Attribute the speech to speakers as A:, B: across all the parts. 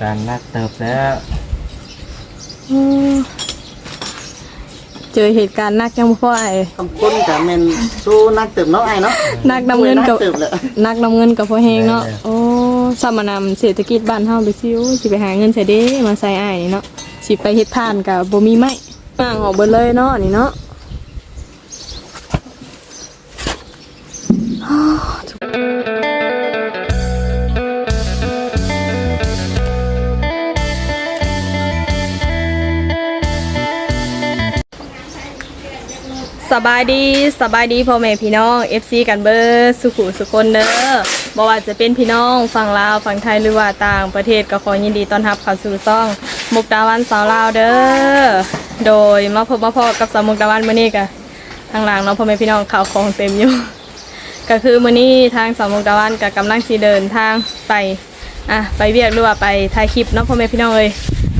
A: การนักเติบแล้ว
B: อืมเจอเหตุการณ์หนักยังบ่พอไอ้
C: คำคนกับเมนสู้นักเติบเนาะไอ้เนาะ
B: นักนำเงินกับ
C: นักเติบแหละ
B: นักนำเงินกับพ่อแฮงเนาะโอ้สมานำเศรษฐกิจบ้านเฮาไปซิวสิไปหาเงินใส่เด้มาใส่อ้ายนี่เนาะสิไปเฮ็ดทานกับบ่มีไม้ย่างออกเบิดเลยเนาะนี่เนาะ บายดีสบายดีพ่อแม่พี่น้อง FC กันเบอร์สุขุสุคนเด้อบ่ว่าจะเป็นพี่น้องฝั่งลาวฝั่งไทยหรือว่าต่างประเทศก็ขอยินดีต้อนรับเข้าสู่ซ่อง มุกดาวันสาวลาวเด้อโดยมาพบมาพอกับสาวมุกดาวันมื้อนี้ก็ทางหลังเนาะพ่อแม่พี่น้องข่าวของเต็มอยู่ ก็คือมื้อนี้ทางสาวมุกดาวันก็กำลังสิเดินทางไปอะไปเวียกหรือว่าไปถ่ายคลิปเนาะพ่อแม่พี่น้องเอ้ย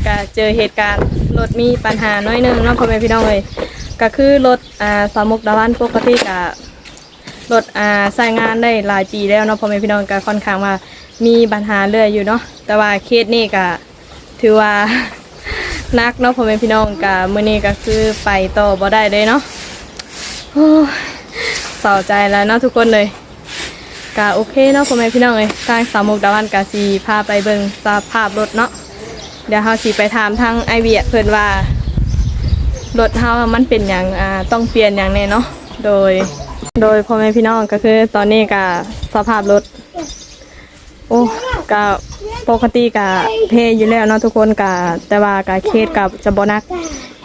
B: ก็เจอเหตุการณ์รถมีปัญหาน้อยหนึงเนาะพ่อแม่พี่น้องเอ้ย ก็คือรถอ่าสามมุกดาวันปกติกับรถอ่าใช้งานได้หลายปีแล้วเนาะพ่อแม่พี่น้องก็ค่อนข้างว่ามีปัญหาเรื่อยอยู่เนาะแต่ว่าเคสนี้ก็ถือว่านักเนาะพ่อแม่พี่น้องก็มื้อนี้ก็คือไปต่อบ่ได้เลยเนาะโอ้ยเศร้าใจแล้วเนาะทุกคนเลยก็โอเคเนาะพ่อแม่พี่น้องเลยทางสามมุกดาวันก็สิพาไปเบิ่งสภาพรถเนาะเดี๋ยวเฮาสิไปถามทางไอเวียเพิ่นว่า รถเฮามันเป็นอย่างอ่าต้องเปลี่ยนอย่างแน่เนาะโดย โดยพ่อแม่พี่น้องก็คือ ตอนนี้ก็สภาพรถ โอ้ก็ปกติก็เพอยู่แล้วเนาะทุกคนก็แต่ว่าก็เคสกับจะบ่นัก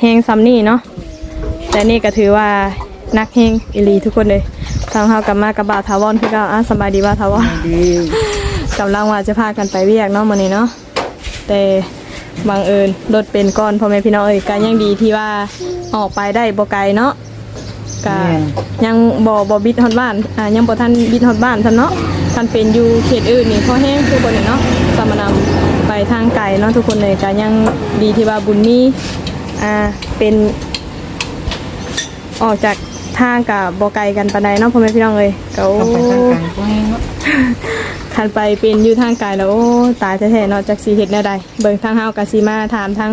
B: แฮงซ้ำนี่เนาะแต่นี่ก็ถือว่านักแฮงอีหลีทุกคนเลยทางเฮากลับมากับบ่าวทาวอนคือก็อะสบายดีบ่าวทาวอน
C: ดี
B: กำลังว่าจะพากันไปเวียกเนาะมื้อนี้เนาะแต่ บังเอิญรถเป็นก้อนพ่อแม่พี่น้องเอ้ยก็ยังดีที่ว่าออกไปได้บ่ไกลเนาะก็ยังบ่บ่บิดฮอดบ้านอ่ายังบ่ทันบิดฮอดบ้านซั่นเนาะคันเป็นอยู่เขตอื่นนี่พอแห้งคือบ่นี่เนาะสมานำไปทางไกลเนาะทุกคนเลยก็ยังดีที่ว่าบุญมีอ่าเป็น ออกจากทางกับบ่ไกลกันปานใดเนาะพ่อแม่พี่น้องเอ้ยก็โอ้
C: ต้องไปทางกลางก็แห้งเนาะ
B: คันไปเป็นอยู่ทางไกลแล้วโอ้ตายแท้ๆเนาะจากสีเฮ็ดแนวใดเบิ่งทางเฮากะสิมาถามทาง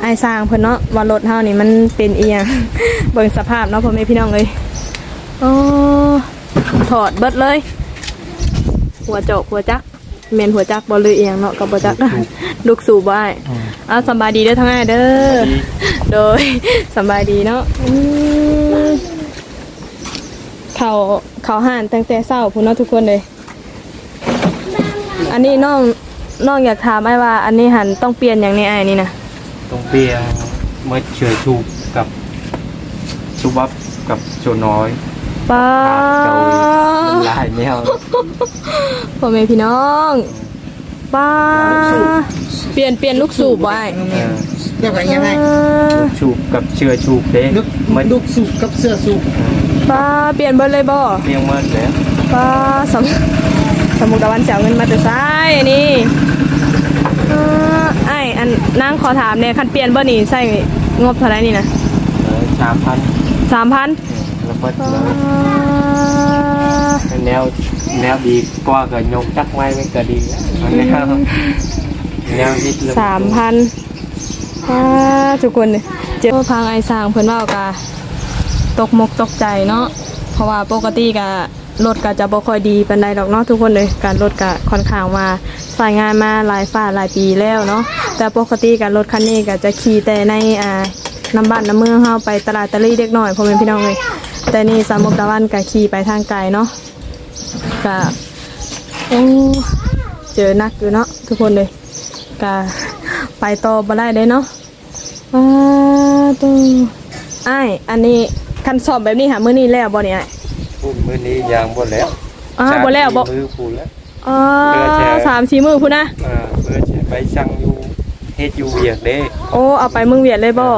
B: ไอ้ายสร้างเพิ่นเนาะว่ารถเฮานี่มันเป็นอีหยังเบิ่งสภาพเนาะพ่อแม่พี่น้องเอ้ยโอ้ถอดเบิดเลย หัวโจกหัวจักแม่นหัวจักบ่เลยเอียงเนาะก็บ่จักลูกสูบบ่อ้ายอ้าวสำบายดีเด้อทั้งอ้ายเด้อโดยสำบายดีเนาะอืมเขาเขาห่านตั้งแต่เช้าพุ่นเนาะทุกคนเลย อันนี้น้องน้องอยากถามไอ้ว่า อันนี้หันต้องเปลี่ยนอย่างนี้ไอ้นี่นะ
A: ต้องเปลี่ยนเมื่อเชื่อชูกับชูบับกับโจน้อย
B: ป้า
A: ขาดเกามันลายแนว
B: พ่อแม่พี่น้องป้าเปลี่ยนเปลี่ยนลูกสูบไว้
A: เออ
C: เรียกว่ายังไง
A: ชูกับเชื่อชูเด้
C: ลูก
A: เมื่อ
C: ลูกสูบกับเสื้อสูบ
B: ป้าเปลี่ยนเบิดเลยบ่
A: เพียงเมื่อแล้ว
B: ป้าสม สมุกตะวันเสียเงินมาแต่ซ้ายอันนี้เอ่อไอ้อันนั่งขอถามเนี่ยคันเปลี่ยนเบ่นี่ใส่งบเท่าไหร่นี่นะ
A: สามพัน
B: สามพัน
A: แล้วก็แนวแนวดีกว่าก็ยกจักไว้ไม่ก็ดีแนวแนวฮิตเลย
B: สามพันทุกคนเนี่ยเจอพังไอ้สร้างเพิ่นเว่ากะตกมกตกใจเนาะเพราะว่าปกติกะ รถก็จะบ่ค่อยดีปานใดดอกเนาะทุกคนเลยการรถก็ค่อนข้างว่าใช้งานมาหลายฝ่าหลายปีแล้วเนาะแต่ปกติการรถคันนี้ก็จะขี่แต่ในอ่าน้ำบ้านน้ำเมืองเฮาไปตลาดตะลี่เด็กน้อยพ่อแม่พี่น้องเลยแต่นี่สามมุกตะวันก็ขี่ไปทางไกลเนาะก็โอ้เจอนักอยู่เนาะทุกคนเลยก็ไปต่อบ่ได้เลยเนาะว้าตัวอ้ายอันนี้คันสอบแบบนี้หามื้อนี้แล้วบ่เนี้ย
A: พูดมื้อนี้ยางบ่แล้ว
B: อ้าวบ่แล้วบ่
A: มือพูดแล้ว
B: อ๋อ
A: เพื่อจะ
B: สามสี่มื้อพุ่นนะ
A: อ่าเพื่อจะไปสั่งอยู่เฮ็ดอยู่เวียกเด้
B: โอ้เอาไปเมืองเวียดเลยบ่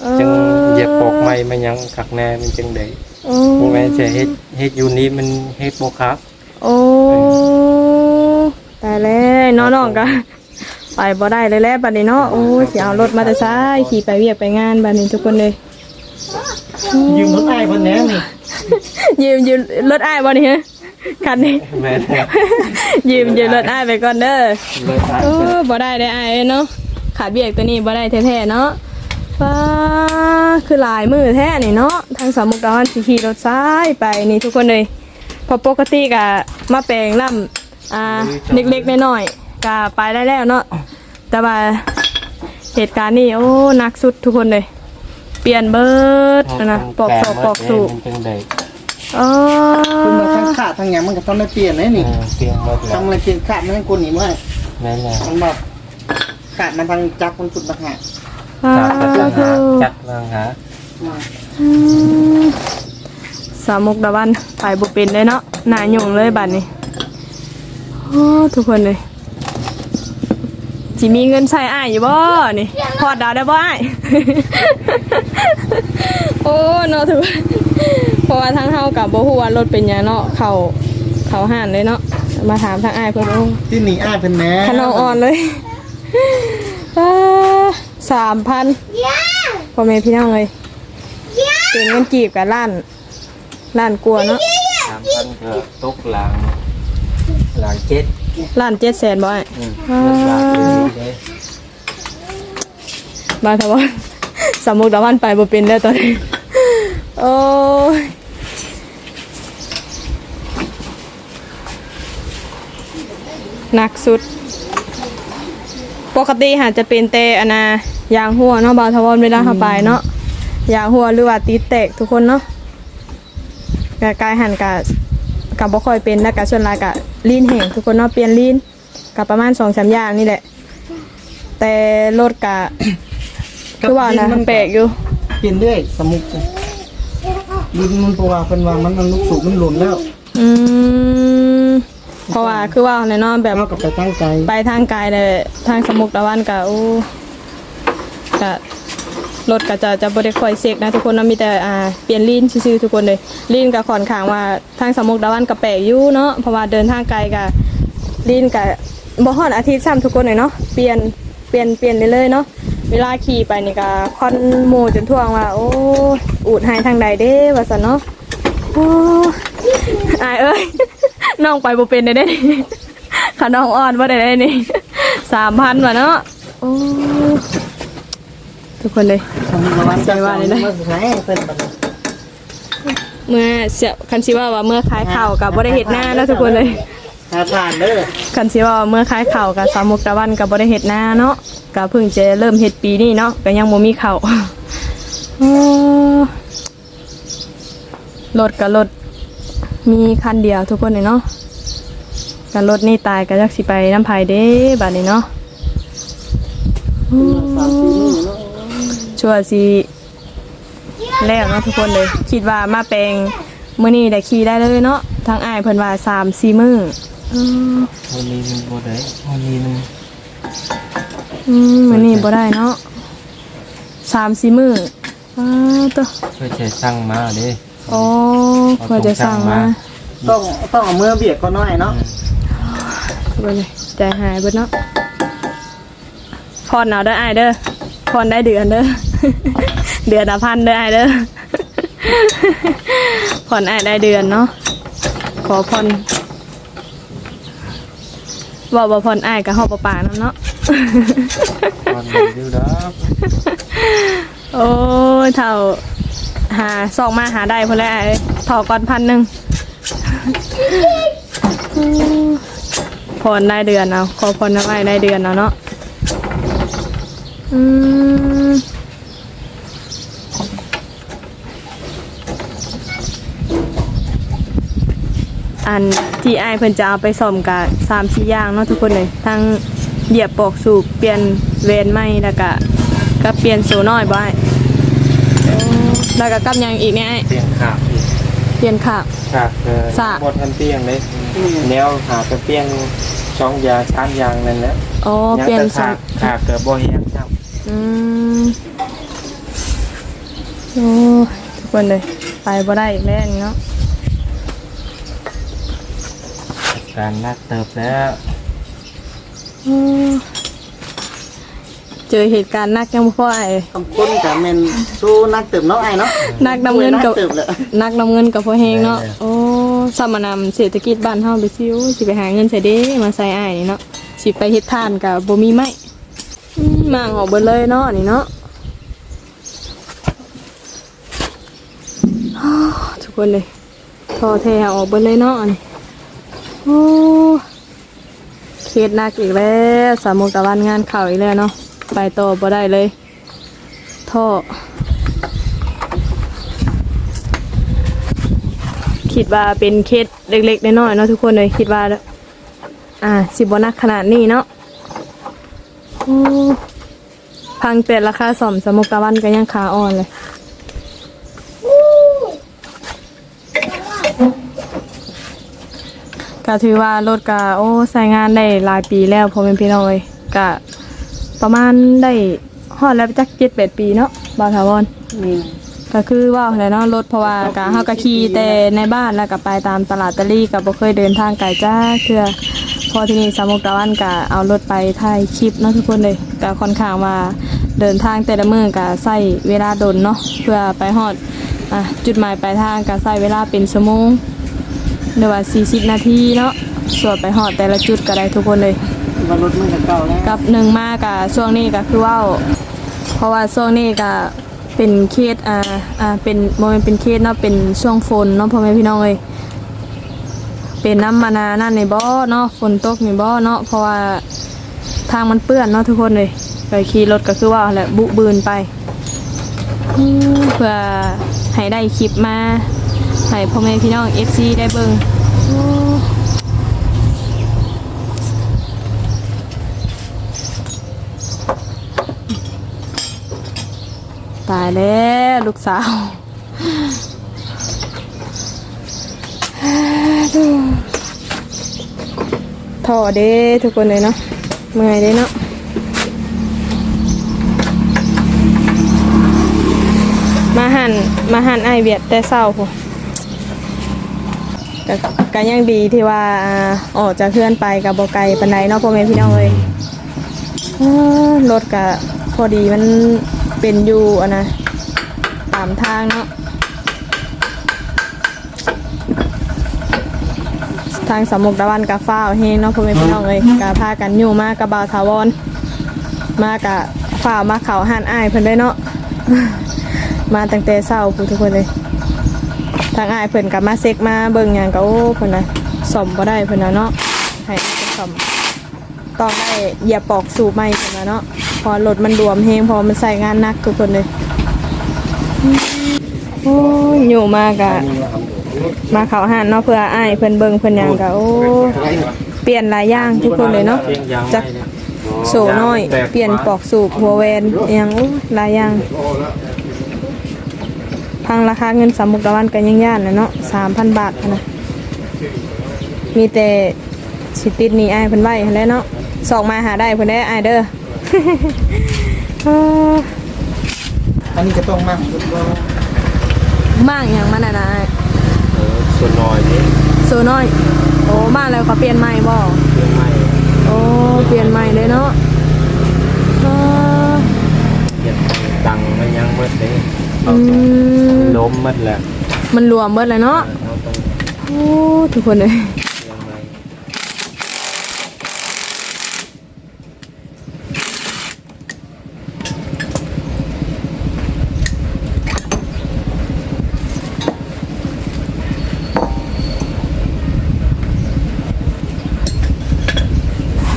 B: เออ
A: จึงเหยียบปอกไม้มายังคักแน่มันจึงได้
B: โอ้
A: บ่แม่นจะเฮ็ดเฮ็ดอยู่นี้มันเฮ็ดบ่คัก
B: โอ้ตายแล้วน้องๆก็ไปบ่ได้เลยแหล้วบัดนี้เนาะโอ้ยสิเอารถมาแต่ซ้ายขี่ไปเวียกไปงานบัดนี้ทุกคนเลย
C: ยืมรถไอ้คนแหนี้นี่
B: ยืมยืมรถอ้ายบ่นี่ฮะคันนี้
A: แม่นแล้ว
B: ยืมยืมรถอ้ายไปก่อนเด้อ
A: เลยตาย
B: โอ้บ่ได้ได้อ้ายเนาะขาดเบียกตัวนี้บ่ได้แท้ๆเนาะว้าคือหลายมือแท้นี่เนาะทางสามมุกดาหารสิขี่รถซ้ายไปนี่ทุกคนเลยเพอปกติก็มาแปลงล่ำอ่าเล็กๆน้อยๆก็ไปได้แล้วเนาะแต่ว่าเหตุการณ์นี้โอ้หนักสุดทุกคนเลย เปลี่ยนเบิดนะปอกศอกปอกสูบ
A: มันจังได๋
B: อ๋อ
C: คุณมาทั้งขาดทั้งหยังมันก็ต้องได้เปลี่ยนเลย
A: เอ
C: นี่
A: อเปลี่ยนหมดแล้ว
C: ทำอะไรเปลี่ยนขาดมันให้คนหนีเมื่อ
A: แม่นแล้ว
C: มันแบบขาดมันทางจักรมันสุดต่างหาก
B: อ่า
A: จัดจัด
B: คื
A: หา
B: อ
A: จัดวางหา
B: อืมสามมุกดาวันถ่ายบุเป็นเลยเนาะหนาหยุ่งเลยบัดนี้โอ้ทุกคนเลย จิมีเงินใช้อ้ายอยู่บ่นี่พอดดาวได้บ่อ้ายโอ้เนาะถือว่าเพราะว่าทางเฮากับบ่ฮู้ว่ารถเป็นหยังเนาะเขาเขาห่านเลยเนาะมาถามทางอ้ายเพิ่นโอ้
C: ที่หนีอ้ายเป็นแหน่
B: ขนมอ่อนเลยสามพันพ่อแม่พี่น้องเลยเป็นเงินกีบกับล้านล้านกลัวาเนาะ
A: 3,000ก็ตกหลังหลังเจ็ด
B: ล้านเจ็ดแสนบ่อย
A: อืมเงินบาทอยู่นี่เด้
B: มาทว่า สามมุกตะวันไปบ่เป็นแล้วตอนนี้ โอ้ยหนักสุด ปกติหาจะเป็นเตอนนายางหัวเนาะบาวทวอนเวลาเข้าไปเนาะยางหัวหรือว่าตีแตกทุกคนเนาะกกายหันกะกับบ่ค่อยเป็นแล้วกะส่วนหลายกะ ลีนแห้งทุกคนเนาะเปลี่ยนลีนกับประมาณสองสามอย่างนี่แหละ แต่รถกะ คือว่านะแปลกอยู่
C: เปลี่ยนเรื่อยสมุกดินมันเพราะว่าเป็นว่ามันมันลูกสูบมันหล่นแล้ว
B: อืมเพราะว่าคือว่าในเนาะแบบ
C: เอากับไปตั้งใจ
B: ไปทางไกลเลยทางสมุกตะวันกะอู้กะ รถก็จะจะบริคอยเซ็กนะทุกคนเนาะมีแต่อ่าเปลี่ยนลีนซื่อๆทุกคนเลยลีนกับขอนขางว่าทางสมุกตะวันกับแปลกอยู่เนาะเพราะว่าเดินทางไกลกับลีนกับบ่ฮอดอาทิตย์ซ้ำทุกคนเลยเนาะเปลี่ยนเปลี่ยนเปลี่ยนเรื่อยๆเนาะเวลาขี่ไปนี่ก็คอนหมูจนท่วงว่า โอ้อูดหายทางใดเด้ว่าซั่นเนาะโอ้อายเอ้ยน้องไปบ่เป็นได้เด้ขาน้องอ่อนบ่ได้ได้นี่สามพันว่ะเนาะโอ้ ทุกคนเลย
C: สมุกระวัน
B: ใจว่าเลยนะ
C: เมื่
B: อเสียคันสิว่าว่าเมื่อขายเข่ากับบ่ได้เฮ็ดหน้าแล้วทุกคนเลย
C: หาทานเด้อ
B: คันสิว่าเมื่อขายเข่ากับสามุกตะวันกับบ่ได้เฮ็ดหน้าเนาะก็เพิ่งจะเริ่มเฮ็ดปีนี้เนาะก็ยังบ่มีเข่าโอ้รถกับรถมีคันเดียวทุกคนเลยเนาะกันรถนี่ตายก็จักสิไปน้ำไผเด้บัดนี้เนาะ ชัวร์สิแล้วเนาะทุกคนเลย คิดว่ามาแปลงมื้อนี้ได้ขี่ได้เลยเนาะทางอ้ายเพิ่นว่า3 4มื้ออืม
A: วันนี้มันบ่ได้วันนี้มัน
B: อืมมื้อนี้บ่ได้เนาะ3 4มื้ออ้าวตัว
A: เพื่อจะสั่งมาเด้
B: โอ้เพื่อจะสั่งมา
C: ต้องต้องเอามือเบียดก็น้อยเนาะ
B: ทุกคนเลยใจหายเบิดเนาะพรเอาเด้ออ้ายเด้อพรได้เดือนเด้อ เดือนละพันเด้ออ้ายเด้อพรอ้ายได้เดือนเนาะขอพรบอกว่าพรอ้ายกับหอบปากน้ำเนาะ
A: ตอนนี้ดูดอก
B: โอ้ยเท่าหาสองมาหาได้พอแล้วไอ้ถอก่อนพันหนึ่งพรได้เดือนเอาขอพรน้ำไอ้ได้เดือนเอาเนาะอืม อันที่ไอ้ายเพิ่นจะเอาไปส่อมกับสามสี่อย่างเนาะทุกคนเลยทั้งเหยียบปอกสูบเปลี่ยนเวนไหมแล้วก็ก็เปลี่ยนโซน้อยบ่ไอ้โอ้แล้วก็กับหยังอีกเนี่ยไอ้
A: เตียงขาดอีก
B: เปลี่ยนขาบ
A: ขาดเออ
B: สะ
A: หมดทันเตียงเลยแนวหาแต่เตียงสองยางสามยางนั่นแหละ
B: อ๋อ
A: ยัง
B: เปลี่ยน
A: แต่
B: สา
A: ขาดขาดเกิดบ่เฮียงครับ
B: อืมโอ้ยทุกคนเลยไปบ่ได้อีกแล้วนี่เนาะ
A: การนักเติบแล้ว
B: อืมเจอเหตุการณ์หนักยังบ่พอไอ้
C: คำคนกับแมนสู้นักเติมเนาะไอ้เนาะ
B: นักนำเงินกับ
C: นักเติมเลย
B: นักนำเงินกับพ่อเฮงเนาะโอ้ยสมานำเศรษฐกิจบ้านเฮาไปซิวสิไปหาเงินใส่เด้มาใส่อ้ายนี่เนาะสิไปเฮ็ดทานก็บ่มีไม้อืมมางออกเบิดเลยเนาะนี่เนาะอ้าวทุกคนเลยทอแท้ออกเบิดเลยเนาะนี่ โอ้เคสหนักอีกแล้วสามโมงตะวันงานเข่าอีกแล้วเนาะไปต่อบ่ได้เลย ท่อ คิดว่าเป็นเคสเล็กๆน้อยๆเนาะทุกคนเลยคิดว่า อ่า สิบนักขนาดนี้เนาะโอ้พังแต่ราคาสมสมโมงตะวันก็ยังขาอ่อนเลย ก็ถือว่ารถก็โอ้ใช้งานได้หลายปีแล้วพอเป็นพี่น้องเอ้ยก็ประมาณได้ฮอดแล้วจักเจ็ดแปดปีเนาะบาวถาวรก็คือว่าอะไรเนาะรถเพราะว่าก็เฮาก็ขี่แต่ในบ้านแล้วก็ไปตามตลาดตะลี่ก็บ่เคยเดินทางไกลจ้าเทื่อพอที่นี่สามมุกตะวันก็เอารถไปถ่ายคลิปเนาะทุกคนเลยก็ค่อนข้างว่าเดินทางแต่ละมื้อก็ใช้เวลาดนเนาะเพื่อไปฮอดอะจุดหมายปลายทางก็ใช้เวลาเป็นชั่วโมง หรือว่า40 นาทีเนาะสวดไปหอดแต่ละจุดก็ได้ทุกคนเลย
C: ว่ารถมันก็เก่าแล้ว
B: กับหนึ่งมากะช่วงนี้ก็คือว่าเพราะว่าช่วงนี้ก็เป็นเคสอ่าอ่าเป็นโมเมนเป็นเคสเนาะเป็นช่วงฝนเนาะพ่อแม่พี่น้องเลยเป็นน้ำมานานั่นในบ่อเนาะฝนตกในบ่อเนาะเพราะว่าทางมันเปื้อนเนาะทุกคนเลยไปขี่รถก็คือว่าแหละบุบืนไปอืมเพื่อให้ได้คลิปมา ให้พ่อแม่พี่น้อง FC ได้เบิ่งตายแล้วลูกสาวท่อเด้ทุกคนเลยเนาะเมื่อยเด้เนาะมาหันมาหันไอเวียดแต่เศร้าพอ ก็ก็ยังดีที่ว่าอ่าออกจากเพื่อนไปกับบไกลปันไดเนาะพ่อแม่พี่น้องเลยอ้ารถก็พอดีมันเป็นอยู่อะนะตามทางเนาะทางสามมุกตะวันกะฟ้าวเฮงเนาะพ่อแม่พี่น้องเลยกะพากันอยู่มากะบ่าวถาวรมากะฝ่าวมาเขาหันอ้ายเพิ่นได้เนาะ มาตั้งแต่เช้าพูทุกคนเลย ทางอ้ายเพิ่นกะมาเซ็กมาเบิ่งหยังกะโอ้เพิ่นน่ะซ่อมบ่ได้เพิ่นน่ะเนาะให้เพิ่นซ่อมต้องได้เหยียบปอกสูบใหม่เพิ่นน่ะเนาะพอรถมันรวมเฮงพอมันใส่งานหนักทุกคนเลยโอ้ยอยู่มากะมาเขาหันเนาะเพื่ออ้ายเพิ่นเบิ่งเพิ่นหยังก็โอ้เปลี่ยนหลายอย่างทุกคนเลยเนาะจาก
A: ไม่เนี่ย
B: โสน้อย เปลี่ยนปอกสูบหัวแวนยังหลายอย่าง พังราคาเงินสามมุกตะวันกันยังย่านนะเนาะ3,000บาทนะมีแต่สิติดหนี่อ้ายเพิ่นไว้หั้นแหล้วเนาะสอกมาหาได้เพิ่นได้อ้ายเด้ออ้า
C: อันนี้ก็ต้องมา
B: มากหยังมันน่ะนะอ้าย
A: เออส่วนน้อยนี่
B: โซน้อย โอ้มาแล้วเขาเปลี่ยนใหม่บ่
A: เรื่องไม่
B: โอ้เปลี่ยนใหม่เลยเนาะอ่า
A: เปลี่ยนตังค์มันยังหมดเลย
B: อื ม
A: ล้มหมดแหละ
B: มันรวมเบิดเลยเนาะ
A: เราต้อง
B: โอ้ทุกคนเลย
A: เรื่องไม่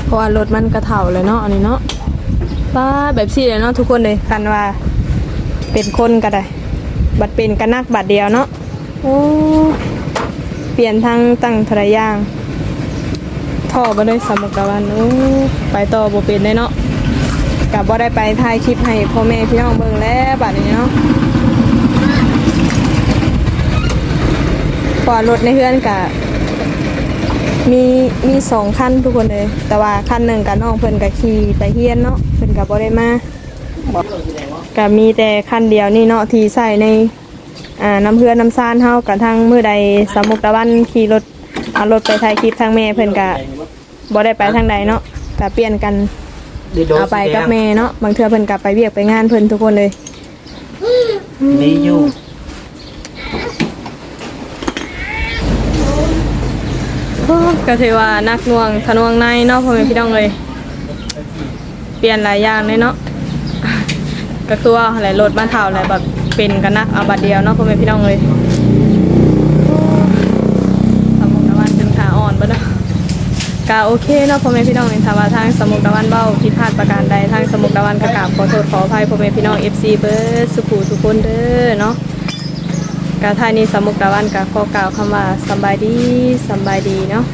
B: เพราะว่ารถมันกระเถ่าเลยเนาะอันนี้เนาะป้าแบบสี่เลยเนาะทุกคนเลยกันว่า เป็นคนก็ได้ บัดเป็นกันนักบัดเดียวเนาะโอ้เปลี่ยนทางตั้งทรายางท่อมาเลยสามมุกตะวันโอ้ไปต่อบ่เป็นเลยเนาะกับบ่ได้ไปถ่ายคลิปให้พ่อแม่พี่น้องเบิ่งแล้วบัดนี้เนาะเพอรถในเพื่อนกะมีมีสองคันทุกคนเลย แต่ว่าคันหนึ่งกับน้องเพิ่นกับขี่ไปเฮียนเนาะเพิ่นกับบ่ได้มา ก็มีแต่คันเดียวนี่เนาะที่ใส่ในอ่าน้ำเพื่อนน้ำซานเฮากับทางมือใดสามมุกตะวันขี่รถเอารถไปถ่ายคลิปทางแม่เพิ่นกะบ่ได้ไปทางใดเนาะก็เปลี่ยนกันเอาไปกับแม่เนาะบางเทื่อเพิ่นกลับไปเวียกไปงานเพิ่นทุกคนเลย
C: นี่อยู่
B: โอ้ก็ถือว่านักหน่วงทะนวงในเนาะพ่อแม่พี่น้องเลย เปลี่ยนหลายอย่างเลยเนาะ ก็คือว่าอะไรรถบ้านเท่าอะไรแบบเป็นกันนักเอาบัดเดียวเนาะพ่อแม่พี่น้องเลยสมุกตะวันเป็นขาอ่อนปะเนาะก็โอเคเนาะพ่อแม่พี่น้องในถาว่าทางสมุกตะวันเบ้าผิดพลาดประการใดทางสมุกตะวันกระกาบขอโทษขออภัยพ่อแม่พี่น้อง FC เบิร์ดสุขูทุกคนเด้อเนาะกาทานี้สมุกตะวันกาขอกล่าวคำว่าสบายดีสบายดีเนาะ